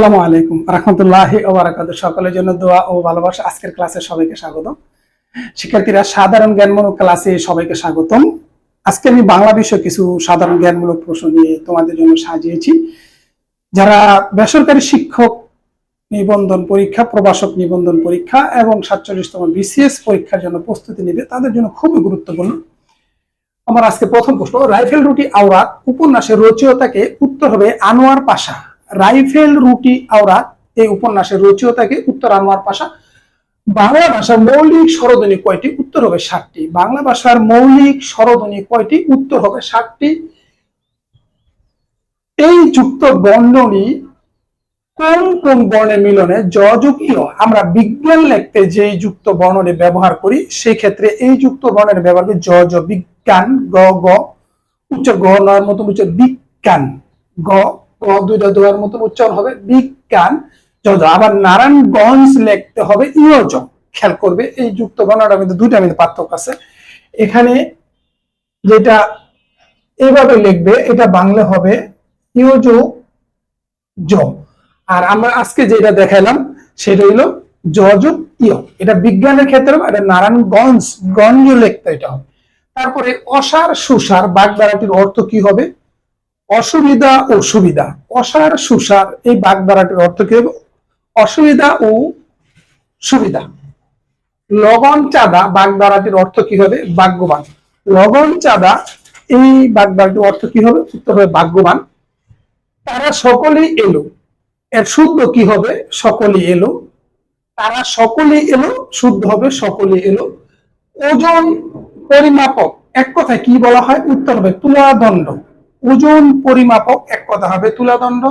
আসসালামু আলাইকুম। রহমতুল্লাহ ওবরাকাত সকলের জন্য দোয়া ও ভালোবাসা। আজকের ক্লাসে সবাইকে স্বাগতম। শিক্ষার্থীরা, সাধারণ জ্ঞানমূলক ক্লাসে সবাইকে স্বাগতম। আজকে আমি বাংলা বিষয়ে কিছু সাধারণ জ্ঞানমূলক প্রশ্ন নিয়ে তোমাদের জন্য সাজিয়েছি। যারা বেসরকারি শিক্ষক নিবন্ধন পরীক্ষা প্রবাসক নিবন্ধন পরীক্ষা এবং সাতচল্লিশতম বিসিএস পরীক্ষার জন্য প্রস্তুতি নেবে, তাদের জন্য খুবই গুরুত্বপূর্ণ। আমার আজকে প্রথম প্রশ্ন, রাইফেল রুটি আওরাত উপন্যাসের রচয়িতাকে উত্তর হবে আনোয়ার পাশা। রাইফেল, রুটি আওরাত এই উপন্যাসের রচয়িতাকে উত্তর আনোয়ার পাশা। বাংলা ভাষার মৌলিক স্বরধ্বনি কয়টি? উত্তর হবে ষাটটি। বাংলা ভাষার মৌলিক স্বরধ্বনি কয়টি? উত্তর হবে ষাটটি। এই যুক্ত বর্ণনী কোন কোন বর্ণের মিলনে যযুগীয়? আমরা বিজ্ঞান লিখতে যে যুক্ত বর্ণনে ব্যবহার করি সেই ক্ষেত্রে এই যুক্ত বর্ণের ব্যবহার করি জ জ বিজ্ঞান, গ গ, উচ্চ গ নয়ের মতন উচ্চ বিজ্ঞান, গ দুইটা দোয়ার মতন উচ্চারণ হবে। বিজ্ঞান আবার নারায়ণগঞ্জ লিখতে হবে ইয়জ খেয়াল করবে, এই যুক্ত বর্ণটার মধ্যে দুইটা মধ্যে পার্থক্য আছে। এখানে যেটা এভাবে লিখবে, এটা বাংলা হবে ইয়জ জ আর আমরা আজকে যেটা দেখালাম সেটা হইল জজ ইয় এটা বিজ্ঞানের ক্ষেত্রে এটা নারায়ণগঞ্জ, গঞ্জ লিখতে এটা হবে। তারপরে অসার সুসার বাগধারাটির অর্থ কি হবে? অসুবিধা ও সুবিধা। অসার, সুসার, এই বাগধারাটির অর্থ কি হবে? অসুবিধা ও সুবিধা। লগন চাঁদা বাগধারাটির অর্থ কি হবে? ভাগ্যবান। লগন চাঁদা, এই বাগধারাটির অর্থ কি হবে? উত্তর হবে ভাগ্যবান। তারা সকলেই এলো। এর শুদ্ধ কি হবে? সকলেই এলো। তারা সকলেই এলো। শুদ্ধ হবে, সকলেই এলো। ওজন পরিমাপক, এক কথায় কি বলা হয়? উত্তর হবে তুলাদণ্ড। ওজন পরিমাপক এক কথা হবে তুলাদণ্ড।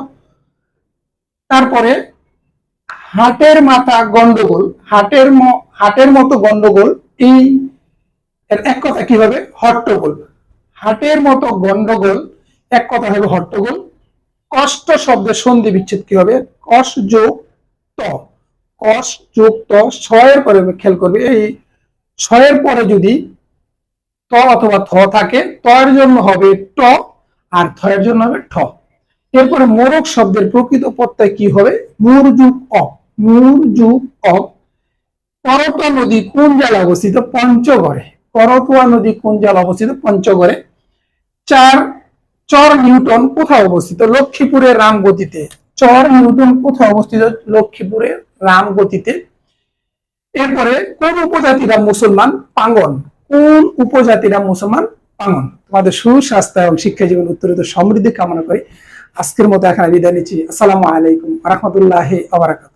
তারপরে হাটের মাথা গন্ডগোল, হাটের হাটের মতো গন্ডগোল, এই এক কথা কি হবে? হট্টগোল। হাটের মতো গন্ডগোল, এক কথা হবে হট্টগোল। কষ্ট শব্দের সন্ধি বিচ্ছেদ কি হবে? কষ যোগ ত। কষ যোগ ত, ছয়ের পরে খেয়াল করবে, এই ছয়ের পরে যদি ত অথবা থ থাকে, তয়ের জন্য হবে ট। আর থয়ের জন্য হবে ঠ। এরপরে মোরক শব্দের প্রকৃত প্রত্যয় কি হবে? মূর যুগ অ মূর যুগ অ করতোয়া নদী কোন জেলায় অবস্থিত? পঞ্চগড়ে। করতোয়া নদী কোন জেলায় অবস্থিত? পঞ্চগড়ে। চার, চর নিউটন কোথায় অবস্থিত? লক্ষ্মীপুরের রামগতিতে। চর নিউটন কোথায় অবস্থিত? লক্ষ্মীপুরের রামগতিতে। এরপরে কোন উপজাতিরা মুসলমান? পাঙ্গন কোন উপজাতিরা মুসলমান? পাঙ্গন তোমাদের সুস্বাস্থ্য এবং শিক্ষা জীবন উত্তরিত সমৃদ্ধি কামনা করে। আজকের মতো এখানে বিদায় নিচ্ছি। আসসালামু আলাইকুম রহমতুল্লাহ আবরাকাত